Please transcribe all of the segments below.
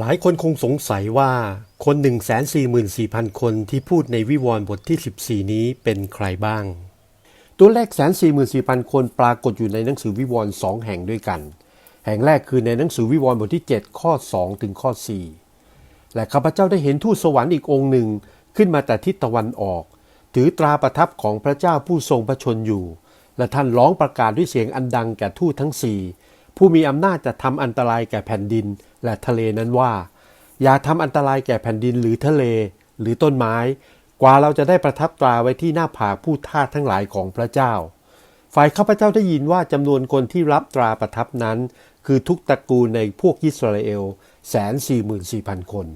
หลายคนคงสงสัยว่าคน 144,000 คนที่พูดในวิวรณ์บทที่ 14 นี้เป็นใครบ้าง ตัวเลข144,000 คนปรากฏอยู่ในหนังสือวิวรณ์สองแห่งด้วยกัน แห่งแรกคือในหนังสือวิวรณ์บทที่ 7 ข้อ 2 ถึงข้อ 4 และข้าพเจ้าได้เห็นทูตสวรรค์อีกองค์หนึ่งขึ้นมาแต่ทิศตะวันออก ถือตราประทับของพระเจ้าผู้ทรงพระชนอยู่ และท่านร้องประกาศด้วยเสียงอันดังแก่ทูตทั้งสี่ ผู้มีอำนาจจะทำอันตรายแก่แผ่นดินและทะเลนั้นว่า อย่าทำอันตรายแก่แผ่นดินหรือทะเล หรือต้นไม้ กว่าเราจะได้ประทับตราไว้ที่หน้าผาผู้ท่าทั้งหลายของพระเจ้า ฝ่ายข้าพเจ้าได้ยินว่าจำนวนคนที่รับตราประทับนั้น คือทุกตระกูลในพวกอิสราเอลแสนสี่หมื่นสี่พันคน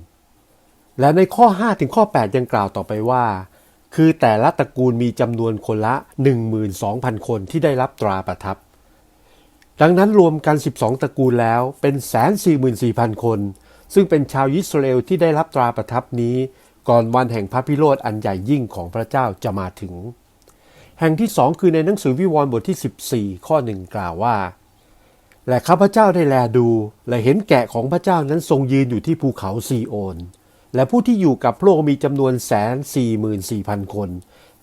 และในข้อ 5 ถึงข้อ 8 ยังกล่าวต่อไปว่า คือแต่ละตระกูลมีจำนวนคนละ 12,000 คนที่ได้รับตราประทับ ดังนั้นรวมกัน 12 ตระกูลแล้วเป็นแสนสี่หมื่นสี่พันคน ซึ่งเป็นชาวอิสราเอลที่ได้รับตราประทับนี้ ก่อนวันแห่งพระพิโรธอันใหญ่ยิ่งของพระเจ้าจะมาถึง แห่งที่สองคือในหนังสือวิวรณ์บทที่ 14 ข้อหนึ่งกล่าวว่า และข้าพเจ้าได้แลดู และเห็นแกะของพระเจ้านั้นทรงยืนอยู่ที่ภูเขาซีโอน และผู้ที่อยู่กับพระองค์มีจำนวนแสนสี่หมื่นสี่พันคน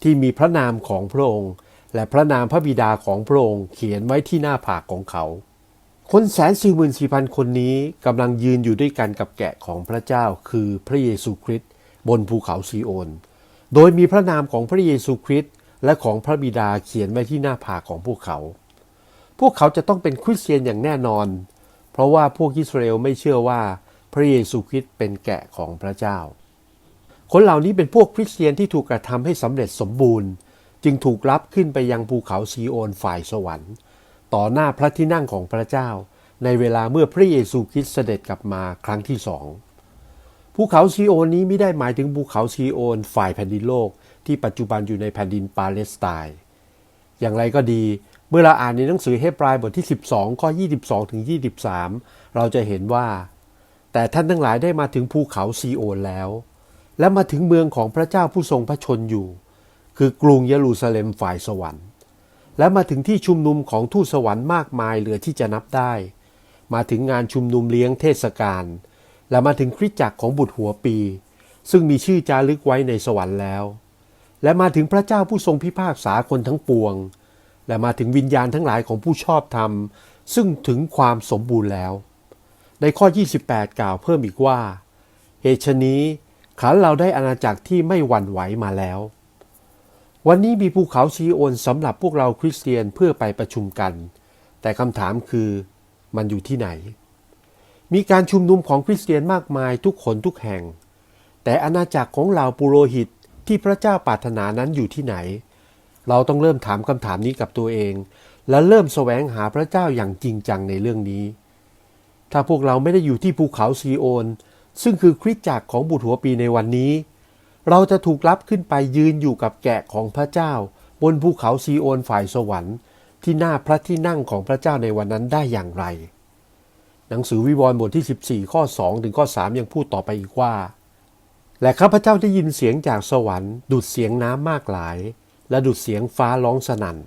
ที่มีพระนามของพระองค์ และพระนามพระบิดาของพระองค์เขียนไว้ที่หน้าผากของเขา คนแสนสี่หมื่นสี่พันคนนี้กำลังยืนอยู่ด้วยกันกับแกะของพระเจ้าคือพระเยซูคริสต์บนภูเขาซีโอน โดยมีพระนามของพระเยซูคริสต์และของพระบิดาเขียนไว้ที่หน้าผากของพวกเขา พวกเขาจะต้องเป็นคริสเตียนอย่างแน่นอน เพราะว่าพวกอิสราเอลไม่เชื่อว่าพระเยซูคริสต์เป็นแกะของพระเจ้า คนเหล่านี้เป็นพวกคริสเตียนที่ถูกกระทำให้สำเร็จสมบูรณ์ จึงถูกรับขึ้นไปยังภูเขาซีโอนฝ่ายสวรรค์ ต่อหน้าพระที่นั่งของพระเจ้า ในเวลาเมื่อพระเยซูคริสต์เสด็จกลับมาครั้งที่สองภูเขาซีโอนนี้ไม่ได้หมายถึงภูเขาซีโอนฝ่ายแผ่นดินโลก ที่ปัจจุบันอยู่ในแผ่นดินปาเลสไตน์อย่างไรก็ดีเมื่อเราอ่านในหนังสือเฮบรายบทที่ 12 ข้อ 22 ถึง 23 เราจะเห็นว่า แต่ท่านทั้งหลายได้มาถึงภูเขาซีโอนแล้ว และมาถึงเมืองของพระเจ้าผู้ทรงพระชนอยู่ คือกรุงเยรูซาเล็มฝ่ายสวรรค์ และมาถึงที่ชุมนุมของทูตสวรรค์มากมายเหลือที่จะนับได้ มาถึงงานชุมนุมเลี้ยงเทศกาลและมาถึงคริสตจักรของบุตรหัวปี ซึ่งมีชื่อจารึกไว้ในสวรรค์แล้ว และมาถึงพระเจ้าผู้ทรงพิพากษาคนทั้งปวง และมาถึงวิญญาณทั้งหลายของผู้ชอบธรรม ซึ่งถึงความสมบูรณ์แล้ว ในข้อ 28 กล่าวเพิ่มอีกว่าเหตุนี้ขันเราได้อาณาจักรที่ไม่หวั่นไหวมาแล้ว วันนี้มีภูเขาซีโอนสำหรับพวกเราคริสเตียนเพื่อไปประชุมกัน แต่คำถามคือมันอยู่ที่ไหน มีการชุมนุมของคริสเตียนมากมายทุกคนทุกแห่ง แต่อาณาจักรของเหล่าปุโรหิตที่พระเจ้าปรารถนานั้นอยู่ที่ไหน เราต้องเริ่มถามคำถามนี้กับตัวเอง และเริ่มแสวงหาพระเจ้าอย่างจริงจังในเรื่องนี้ ถ้าพวกเราไม่ได้อยู่ที่ภูเขาซีโอน ซึ่งคือคริสตจักรของบุตรหัวปีในวันนี้ เราจะถูกรับขึ้นไปยืนอยู่กับแกะของพระเจ้า บนภูเขาซีโอนฝ่ายสวรรค์ ที่หน้าพระที่นั่งของพระเจ้าในวันนั้นได้อย่างไร หนังสือวิวรณ์บทที่ 14 ข้อ 2 ถึงข้อ 3 ยังพูดต่อไปอีกว่า และข้าพเจ้าได้ยินเสียงจากสวรรค์ดุดเสียงน้ำมากหลาย และดุดเสียงฟ้าร้องสนั่น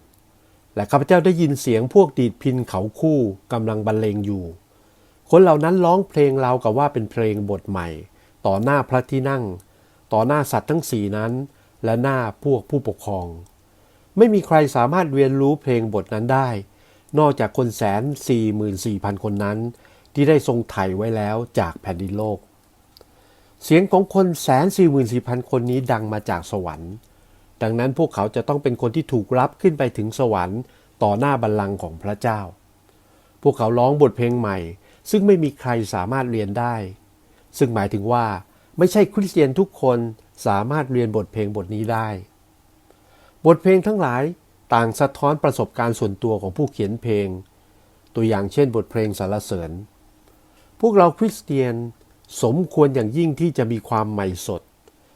และข้าพเจ้าได้ยินเสียงพวกดีดพินเขาคู่กำลังบรรเลงอยู่คนเหล่านั้นร้องเพลงเรากับว่าเป็นเพลงบทใหม่ ต่อหน้าพระที่นั่ง ต่อหน้าสัตว์ทั้งสี่นั้น และหน้าพวกผู้ปกครอง ไม่มีใครสามารถเรียนรู้เพลงบทนั้นได้ นอกจากคนแสนสี่หมื่นสี่พันคนนั้น ที่ได้ทรงไถ่ไว้แล้วจากแผ่นดินโลก เสียงของคนแสนสี่หมื่นสี่พันคนนี้ดังมาจากสวรรค์ ดังนั้นพวกเขาจะต้องเป็นคนที่ถูกรับขึ้นไปถึงสวรรค์ ต่อหน้าบัลลังก์ของพระเจ้า พวกเขาร้องบทเพลงใหม่ ซึ่งไม่มีใครสามารถเรียนได้ ซึ่งหมายถึงว่า ไม่ใช่คริสเตียนทุกคนสามารถเรียนบทเพลงบทนี้ได้ บทเพลงทั้งหลายต่างสะท้อนประสบการณ์ส่วนตัวของผู้เขียนเพลง ตัวอย่างเช่นบทเพลงสรรเสริญ พวกเราคริสเตียนสมควรอย่างยิ่งที่จะมีความใหม่สด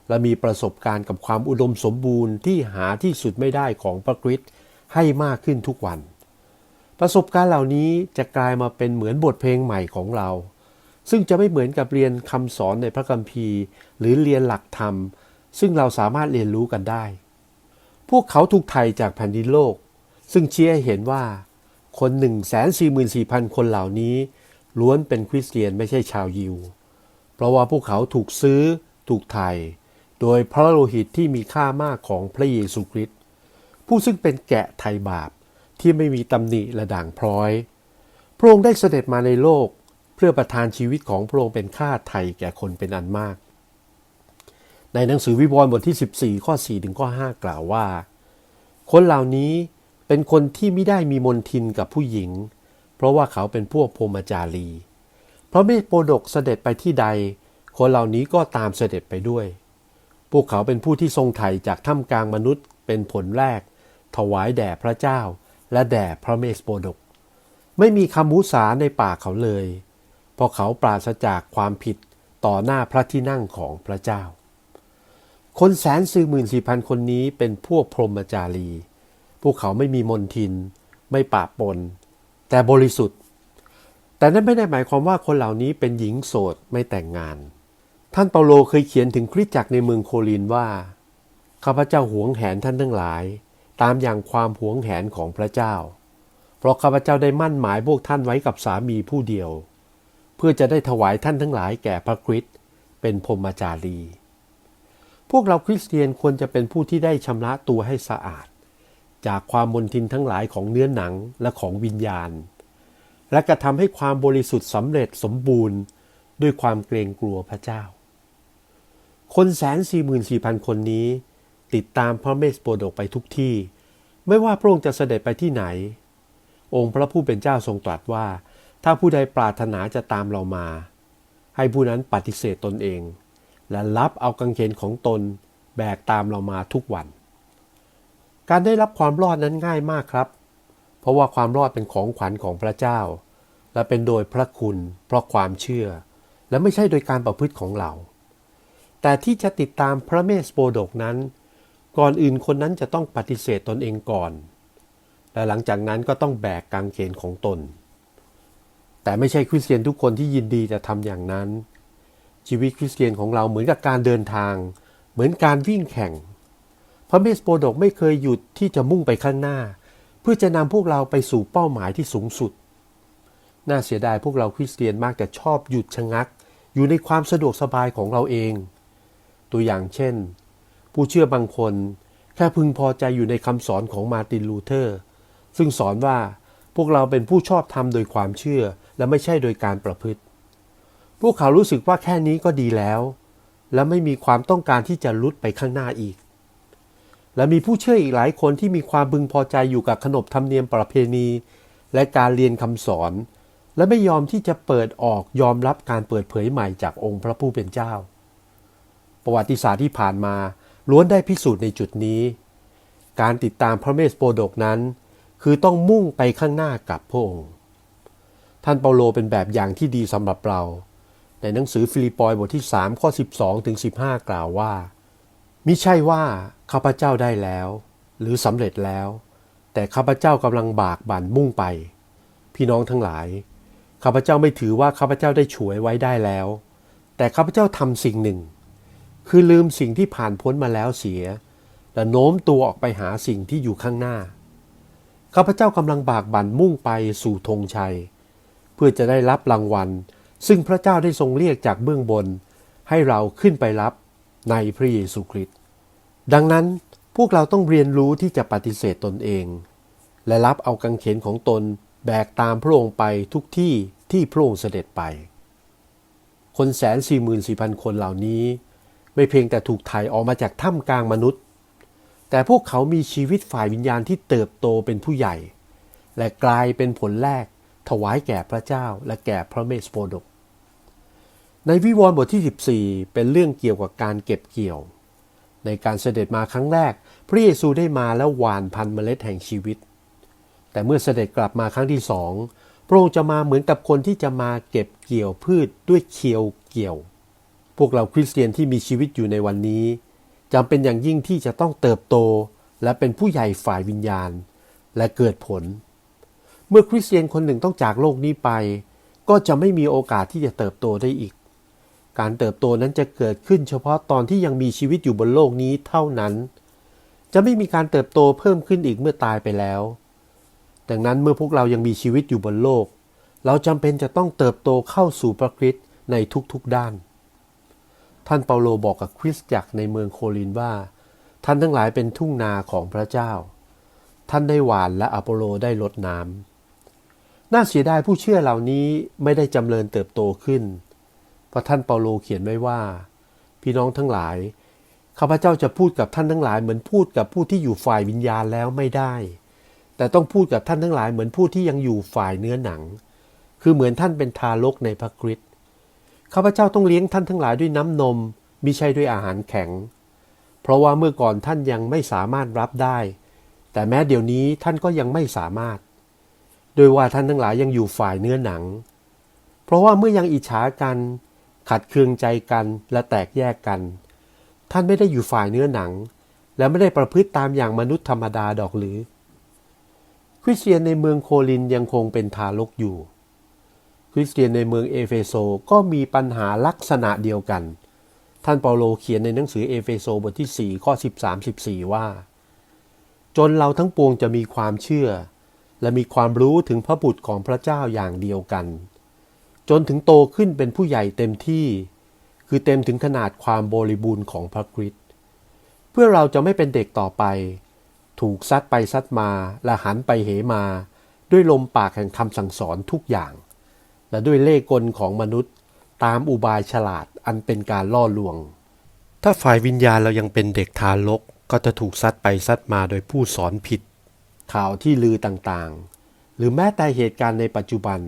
และมีประสบการณ์กับความอุดมสมบูรณ์ที่หาที่สุดไม่ได้ของพระคริสต์ให้มากขึ้นทุกวัน ประสบการณ์เหล่านี้จะกลายมาเป็นเหมือนบทเพลงใหม่ของเรา ซึ่งจะไม่เหมือนกับเรียนคำสอนในพระคัมภีร์ หรือเรียนหลักธรรม ซึ่งเราสามารถเรียนรู้กันได้ พวกเขาถูกไถ่จากแผ่นดินโลก ซึ่งเชี้ให้เห็นว่า คน1 4 4 0 0 0 คนเหล่านี้ ล้วนเป็นคริสเตียนไม่ใช่ชาวยิว เพราะว่าพวกเขาถูกซื้อ ถูกไถ่โดยพระโลหิตที่มีค่ามากของพระเยซูคริสต์ผู้ซึ่งเป็นแกะไถ่บาปที่ไม่มีตำหนิและด่างพร้อย พระองค์ได้เสด็จมาในโลก เพื่อประทานชีวิตของพระองค์เป็นค่าไถ่แก่คนเป็นอันมาก ในหนังสือวิวรณ์บทที่ 14 ข้อ 4 ถึงข้อ 5 กล่าวว่า คนเหล่านี้เป็นคนที่ไม่ได้มีมนทินกับผู้หญิง เพราะว่าเขาเป็นพวกพรมจารี เพราะเมฆโปรดกเสด็จไปที่ใด คนเหล่านี้ก็ตามเสด็จไปด้วย พวกเขาเป็นผู้ที่ทรงไถ่จากถ้ำกลางมนุษย์ เป็นผลแรก ถวายแด่พระเจ้า และแด่พระเมสโปรดก ไม่มีคำมุสาในปากเขาเลย เพราะเขาปราศจากความผิดต่อหน้าพระที่นั่งของพระเจ้า คนแสนสี่หมื่นสี่พันคนนี้เป็นพวกพรหมจารี พวกเขาไม่มีมนทิน ไม่ปะปน แต่บริสุทธิ์ แต่นั่นไม่ได้หมายความว่าคนเหล่านี้เป็นหญิงโสดไม่แต่งงาน ท่านเปาโลเคยเขียนถึงคริสตจักรในเมืองโคลินว่าข้าพเจ้าหวงแหนท่านทั้งหลาย ตามอย่างความหวงแหนของพระเจ้า เพราะข้าพเจ้าได้มั่นหมายพวกท่านไว้กับสามีผู้เดียว เพื่อจะได้ถวายท่านทั้งหลายแก่พระคริสต์เป็นพรหมจารี พวกเราคริสเตียนควรจะเป็นผู้ที่ได้ชำระตัวให้สะอาด จากความมนทินทั้งหลายของเนื้อหนังและของวิญญาณ และกระทำให้ความบริสุทธิ์สำเร็จสมบูรณ์ ด้วยความเกรงกลัวพระเจ้า คนแสนสี่หมื่นสี่พันคนนี้ ติดตามพระเมสโปรดกไปทุกที่ ไม่ว่าพระองค์จะเสด็จไปที่ไหน องค์พระผู้เป็นเจ้าทรงตรัสว่า ถ้าผู้ใดปรารถนาจะตามเรามา ให้ผู้นั้นปฏิเสธตนเอง และรับเอากางเขนของตนแบกตามเรามาทุกวัน การได้รับความรอดนั้นง่ายมากครับ เพราะว่าความรอดเป็นของขวัญของพระเจ้า และเป็นโดยพระคุณ เพราะความเชื่อ และไม่ใช่โดยการประพฤติของเรา แต่ที่จะติดตามพระเมสโปดกนั้น ก่อนอื่นคนนั้นจะต้องปฏิเสธตนเองก่อน และหลังจากนั้นก็ต้องแบกกางเขนของตน แต่ไม่ใช่คริสเตียนทุกคนที่ยินดีจะทำอย่างนั้น ชีวิตคริสเตียนของเราเหมือนกับการเดินทาง เหมือนการวิ่งแข่ง พระเมสโปรดกไม่เคยหยุดที่จะมุ่งไปข้างหน้า เพื่อจะนำพวกเราไปสู่เป้าหมายที่สูงสุด น่าเสียดายพวกเราคริสเตียนมากแต่ชอบหยุดชะงัก อยู่ในความสะดวกสบายของเราเอง ตัวอย่างเช่น ผู้เชื่อบางคนแค่พึงพอใจอยู่ในคำสอนของมาร์ตินลูเทอร์ ซึ่งสอนว่าพวกเราเป็นผู้ชอบธรรมโดยความเชื่อ และไม่ใช่โดยการประพฤติ พวกเขารู้สึกว่าแค่นี้ก็ดีแล้ว และไม่มีความต้องการที่จะลุดไปข้างหน้าอีก และมีผู้เชื่ออีกหลายคนที่มีความพึงพอใจอยู่กับขนบธรรมเนียมประเพณี และการเรียนคำสอน และไม่ยอมที่จะเปิดออกยอมรับการเปิดเผยใหม่จากองค์พระผู้เป็นเจ้า ประวัติศาสตร์ที่ผ่านมาล้วนได้พิสูจน์ในจุดนี้ การติดตามพระเมสโปรดกนั้น คือต้องมุ่งไปข้างหน้ากับพระองค์ ท่านเปาโลเป็นแบบอย่างที่ดีสำหรับเรา ในหนังสือฟิลิปปอยบทที่ 3 ข้อ 12ถึง15 กล่าวว่า มิใช่ว่าข้าพเจ้าได้แล้ว หรือสำเร็จแล้ว แต่ข้าพเจ้ากำลังบากบั่นมุ่งไป พี่น้องทั้งหลาย ข้าพเจ้าไม่ถือว่าข้าพเจ้าได้ฉวยไว้ได้แล้ว แต่ข้าพเจ้าทำสิ่งหนึ่ง คือลืมสิ่งที่ผ่านพ้นมาแล้วเสีย และโน้มตัวออกไปหาสิ่งที่อยู่ข้างหน้า ข้าพเจ้ากำลังบากบั่นมุ่งไปสู่ธงชัย เพื่อจะได้รับรางวัล ซึ่งพระเจ้าได้ทรงเรียกจากเบื้องบน ให้เราขึ้นไปรับในพระเยซูคริสต์ดังนั้นพวกเราต้องเรียนรู้ที่จะปฏิเสธตนเอง และรับเอากังเขนของตนแบกตามพระองค์ไปทุกที่ที่พระองค์เสด็จไป คนแสนสี่หมื่นสี่พันคนเหล่านี้ ไม่เพียงแต่ถูกไถ่ออกมาจากถ้ำกลางมนุษย์ แต่พวกเขามีชีวิตฝ่ายวิญญาณที่เติบโตเป็นผู้ใหญ่ และกลายเป็นผลแรก ถวายแก่พระเจ้าและแก่พระเมสโปดก ในวิวรณ์บทที่ 14 เป็นเรื่องเกี่ยวกับการเก็บเกี่ยว ในการเสด็จมาครั้งแรก พระเยซูได้มาแล้วหว่านพันเมล็ดแห่งชีวิต แต่เมื่อเสด็จกลับมาครั้งที่สองพระองค์จะมาเหมือนกับคนที่จะมาเก็บเกี่ยวพืชด้วยเคียวเกี่ยว พวกเราคริสเตียนที่มีชีวิตอยู่ในวันนี้จำเป็นอย่างยิ่งที่จะต้องเติบโตและเป็นผู้ใหญ่ฝ่ายวิญญาณ และเกิดผล เมื่อคริสเตียนคนหนึ่งต้องจากโลกนี้ไป ก็จะไม่มีโอกาสที่จะเติบโตได้อีก การเติบโตนั้นจะเกิดขึ้นเฉพาะตอนที่ยังมีชีวิตอยู่บนโลกนี้เท่านั้น จะไม่มีการเติบโตเพิ่มขึ้นอีกเมื่อตายไปแล้ว ดังนั้นเมื่อพวกเรายังมีชีวิตอยู่บนโลก เราจำเป็นจะต้องเติบโตเข้าสู่พระคริสต์ในทุกๆด้าน ท่านเปาโลบอกกับคริสตจักรในเมืองโคลินว่า ท่านทั้งหลายเป็นทุ่งนาของพระเจ้า ท่านได้หวานและอโปโลได้ลดน้ำ น่าเสียดายผู้เชื่อเหล่านี้ไม่ได้จำเริญเติบโตขึ้น เพราะท่านเปาโลเขียนไว้ว่า พี่น้องทั้งหลาย ข้าพเจ้าจะพูดกับท่านทั้งหลายเหมือนพูดกับผู้ที่อยู่ฝ่ายวิญญาณแล้วไม่ได้ แต่ต้องพูดกับท่านทั้งหลายเหมือนผู้ที่ยังอยู่ฝ่ายเนื้อหนัง คือเหมือนท่านเป็นทารกในพระคริสต์ ข้าพเจ้าต้องเลี้ยงท่านทั้งหลายด้วยน้ำนมมิใช่ด้วยอาหารแข็ง เพราะว่าเมื่อก่อนท่านยังไม่สามารถรับได้ แต่แม้เดี๋ยวนี้ท่านก็ยังไม่สามารถ โดยว่าท่านทั้งหลายยังอยู่ฝ่ายเนื้อหนัง เพราะว่าเมื่อยังอิจฉากัน ขัดเคืองใจกันและแตกแยกกัน ท่านไม่ได้อยู่ฝ่ายเนื้อหนัง และไม่ได้ประพฤติตามอย่างมนุษย์ธรรมดาดอกหรือ คริสเตียนในเมืองโคลินยังคงเป็นทารกอยู่ คริสเตียนในเมืองเอเฟโซก็มีปัญหาลักษณะเดียวกัน ท่านเปาโลเขียนในหนังสือเอเฟโซบทที่4ข้อ13-14 ว่า จนเราทั้งปวงจะมีความเชื่อ และมีความรู้ถึงพระบุตรของพระเจ้าอย่างเดียวกัน จนถึงโตขึ้นเป็นผู้ใหญ่เต็มที่ คือเต็มถึงขนาดความบริบูรณ์ของพระคริสต์เพื่อเราจะไม่เป็นเด็กต่อไป ถูกซัดไปซัดมาและหันไปเหมา ด้วยลมปากแห่งคำสั่งสอนทุกอย่าง และด้วยเล่กลของมนุษย์ตามอุบายฉลาดอันเป็นการล่อลวง ถ้าฝ่ายวิญญาณเรายังเป็นเด็กทารกก็จะถูกซัดไปซัดมาโดยผู้สอนผิด ข่าวที่ลือต่างๆ หรือแม้แต่เหตุการณ์ในปัจจุบัน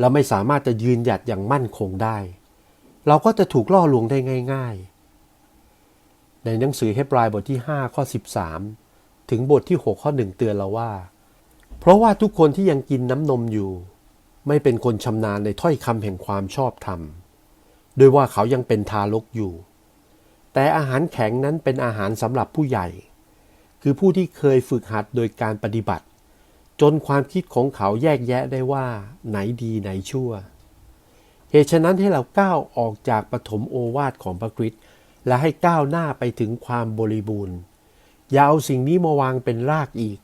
เราไม่สามารถจะยืนหยัดอย่างมั่นคงได้ เราก็จะถูกล่อลวงได้ง่าย ๆ ในหนังสือเฮบรายบทที่ 5 ข้อ 13 ถึงบทที่ 6 ข้อ 1 เตือนเราว่า เพราะว่าทุกคนที่ยังกินน้ำนมอยู่ ไม่เป็นคนชำนาญในถ้อยคำแห่งความชอบธรรมโดยว่าเขายังเป็นทารกอยู่ แต่อาหารแข็งนั้นเป็นอาหารสำหรับผู้ใหญ่ คือผู้ที่เคยฝึกหัดโดยการปฏิบัติ จนความคิดของเขาแยกแยะได้ว่า ไหนดีไหนชั่ว เหตุฉะนั้นให้เราก้าวออกจากปฐมโอวาทของพระคริสต์และให้ก้าวหน้าไปถึงความบริบูรณ์ อย่าเอาสิ่งนี้มาวางเป็นรากอีก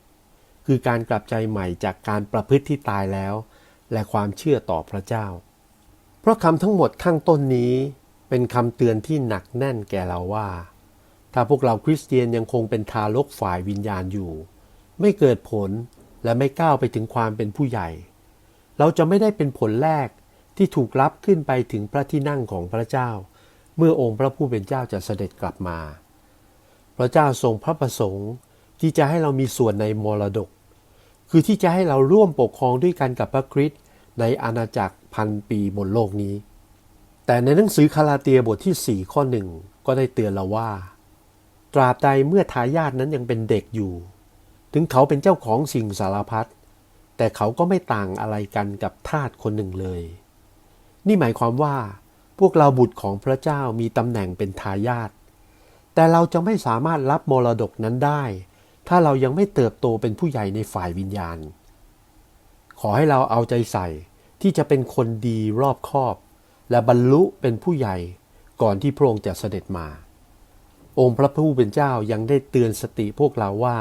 คือการกลับใจใหม่จากการประพฤติที่ตายแล้ว และความเชื่อต่อพระเจ้า เพราะคำทั้งหมดข้างต้นนี้เป็นคำเตือนที่หนักแน่นแก่เราว่า ถ้าพวกเราคริสเตียนยังคงเป็นทารกฝ่ายวิญญาณอยู่ ไม่เกิดผลและไม่ก้าวไปถึงความเป็นผู้ใหญ่ เราจะไม่ได้เป็นผลแรกที่ถูกรับขึ้นไปถึงพระที่นั่งของพระเจ้า เมื่อองค์พระผู้เป็นเจ้าจะเสด็จกลับมา พระเจ้าทรงพระประสงค์ที่จะให้เรามีส่วนในมรดก คือที่จะให้เราร่วมปกครองด้วยกันกับพระคริสต์ในอาณาจักรพันปีบนโลกนี้ แต่ในหนังสือคาลาเตียบทที่ 4 ข้อหนึ่งก็ได้เตือนเราว่า ตราบใดเมื่อทายาทนั้นยังเป็นเด็กอยู่ ถึงเขาเป็นเจ้าของสิ่งสารพัดแต่เขาก็ไม่ต่างอะไรกันกับทาสคนหนึ่งเลย นี่หมายความว่า พวกเราบุตรของพระเจ้ามีตำแหน่งเป็นทายาทแต่เราจะไม่สามารถรับมรดกนั้นได้ ถ้าเรายังไม่เติบโตเป็นผู้ใหญ่ในฝ่ายวิญญาณ ขอให้เราเอาใจใส่ที่จะเป็นคนดีรอบคอบ และบรรลุเป็นผู้ใหญ่ก่อนที่พระองค์จะเสด็จมา องค์พระผู้เป็นเจ้ายังได้เตือนสติพวกเราว่า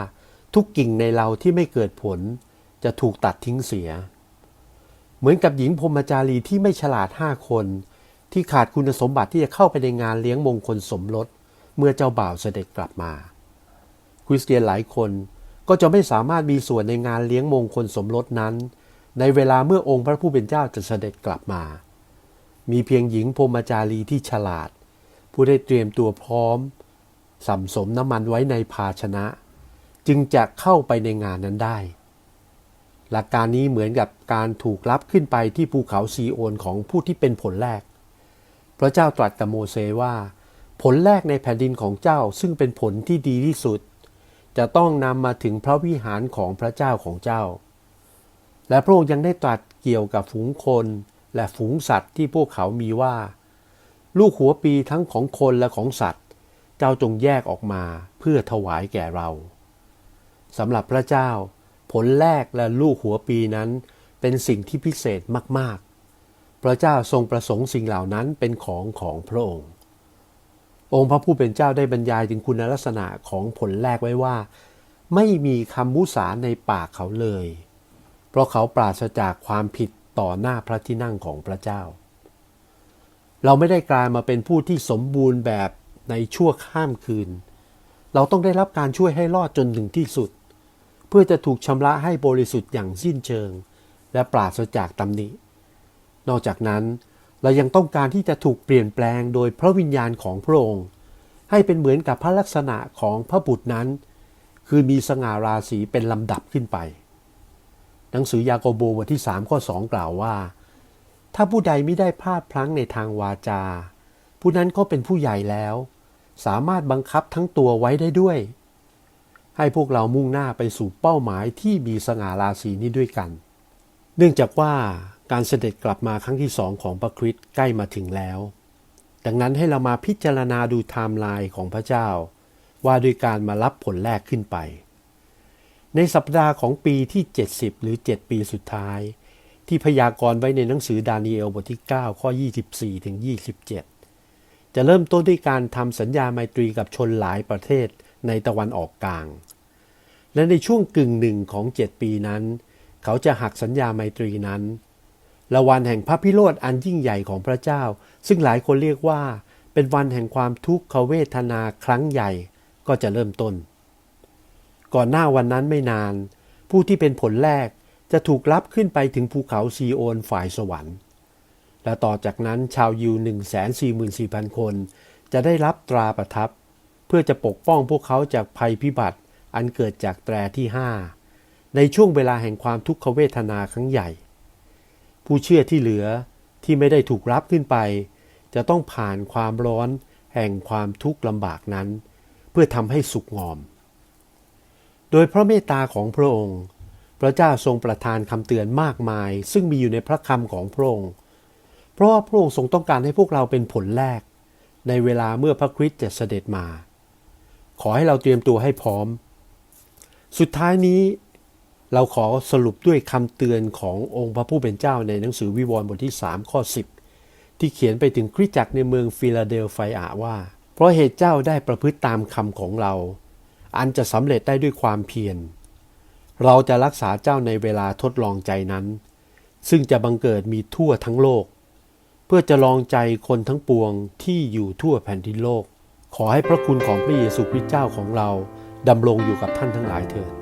ทุกกิ่งในเราที่ไม่เกิดผลจะถูกตัดทิ้งเสีย เหมือนกับหญิงพรมจารีที่ไม่ฉลาดห้าคน ที่ขาดคุณสมบัติที่จะเข้าไปในงานเลี้ยงมงคลสมรสเมื่อเจ้าบ่าวเสด็จกลับมา คริสเตียนหลายคนก็จะไม่สามารถมีส่วนในงานเลี้ยงมงคลสมรสนั้น ในเวลาเมื่อองค์พระผู้เป็นเจ้าจะเสด็จกลับมา มีเพียงหญิงพรมจารีที่ฉลาด ผู้ได้เตรียมตัวพร้อม สัมสมน้ำมันไว้ในภาชนะ จึงจะเข้าไปในงานนั้นได้ หลักการนี้เหมือนกับการถูกรับขึ้นไปที่ภูเขาซีโอนของผู้ที่เป็นผลแรก พระเจ้าตรัสกับโมเสสว่า ผลแรกในแผ่นดินของเจ้าซึ่งเป็นผลที่ดีที่สุด จะต้องนำมาถึงพระวิหารของพระเจ้าของเจ้า และพระองค์ยังได้ตรัสเกี่ยวกับฝูงคนและฝูงสัตว์ที่พวกเขามีว่า ลูกหัวปีทั้งของคนและของสัตว์ เจ้าจงแยกออกมาเพื่อถวายแก่เราสำหรับพระเจ้า ผลแรกและลูกหัวปีนั้น เป็นสิ่งที่พิเศษมากๆ พระเจ้าทรงประสงค์สิ่งเหล่านั้นเป็นของของพระองค์ องค์พระผู้เป็นเจ้าได้บรรยายถึงคุณลักษณะของผลแรกไว้ว่า ไม่มีคำมุสาในปากเขาเลย เพราะเขาปราศจากความผิดต่อหน้าพระที่นั่งของพระเจ้า เราไม่ได้กลายมาเป็นผู้ที่สมบูรณ์แบบ ในชั่วข้ามคืน เราต้องได้รับการช่วยให้รอดจนถึงที่สุด เพื่อจะถูกชำระให้บริสุทธิ์อย่างสิ้นเชิง และปราศจากตำหนิ นอกจากนั้นเรายังต้องการที่จะถูกเปลี่ยนแปลงโดยพระวิญญาณของพระองค์ ให้เป็นเหมือนกับพระลักษณะของพระบุตรนั้น คือมีสง่าราศีเป็นลำดับขึ้นไป หนังสือยาโกโบบทที่3ข้อ2กล่าวว่า ถ้าผู้ใดไม่ได้พลาดพลั้งในทางวาจา ผู้นั้นก็เป็นผู้ใหญ่แล้ว สามารถบังคับทั้งตัวไว้ได้ด้วย ให้พวกเรามุ่งหน้าไปสู่เป้าหมายที่มีสง่าราศีนี้ด้วยกัน เนื่องจากว่าการเสด็จกลับมาครั้งที่สองของพระคริสต์ใกล้มาถึงแล้ว ดังนั้นให้เรามาพิจารณาดูไทม์ไลน์ของพระเจ้า ว่าด้วยการมารับผลแรกขึ้นไป ในสัปดาห์ของปีที่ 70 หรือ 7 ปีสุดท้าย ที่พยากรณ์ไว้ในหนังสือดานีเอลบทที่ 9 ข้อ 24ถึง27 จะเริ่มต้นด้วยการทำสัญญาไมตรีกับชนหลายประเทศในตะวันออกกลาง และในช่วงกึ่งหนึ่งของ 7 ปีนั้น เขาจะหักสัญญาไมตรีนั้นละวันแห่งพระพิโรธอันยิ่งใหญ่ของพระเจ้า ซึ่งหลายคนเรียกว่า เป็นวันแห่งความทุกขเวทนาครั้งใหญ่ก็จะเริ่มต้น ก่อนหน้าวันนั้นไม่นาน ผู้ที่เป็นผลแรกจะถูกรับขึ้นไปถึงภูเขาซีโอนฝ่ายสวรรค์ และต่อจากนั้นชาวยิว 144,000 คน จะได้รับตราประทับ เพื่อจะปกป้องพวกเขาจากภัยพิบัติอันเกิดจากแตรที่ 5 ในช่วงเวลาแห่งความทุกขเวทนาครั้งใหญ่ ผู้เชื่อที่เหลือที่ไม่ได้ถูกรับขึ้นไป จะต้องผ่านความร้อนแห่งความทุกข์ลำบากนั้น เพื่อทำให้สุกงอม โดยพระเมตตาของพระองค์ พระเจ้าทรงประทานคำเตือนมากมาย ซึ่งมีอยู่ในพระคำของพระองค์ ราะว่าพระองค์ทรงต้องการให้พวกเราเป็นผลแรก ในเวลาเมื่อพระคริสต์จะเสด็จมา ขอให้เราเตรียมตัวให้พร้อม สุดท้ายนี้เราขอสรุปด้วยคำเตือนขององค์พระผู้เป็นเจ้าในหนังสือวิวรณ์บทที่ 3 ข้อ 10 ที่เขียนไปถึงคริสตจักรในเมืองฟิลาเดลเฟียว่า เพราะเหตุเจ้าได้ประพฤติตามคำของเรา อันจะสำเร็จได้ด้วยความเพียร เราจะรักษาเจ้าในเวลาทดลองใจนั้น ซึ่งจะบังเกิดมีทั่วทั้งโลก พื่อจะลองใจคนทั้งปวงที่อยู่ทั่วแผ่นดินโลก ขอให้พระคุณของพระเยซูคริสต์เจ้าของเราดำรงอยู่กับท่านทั้งหลายเถิด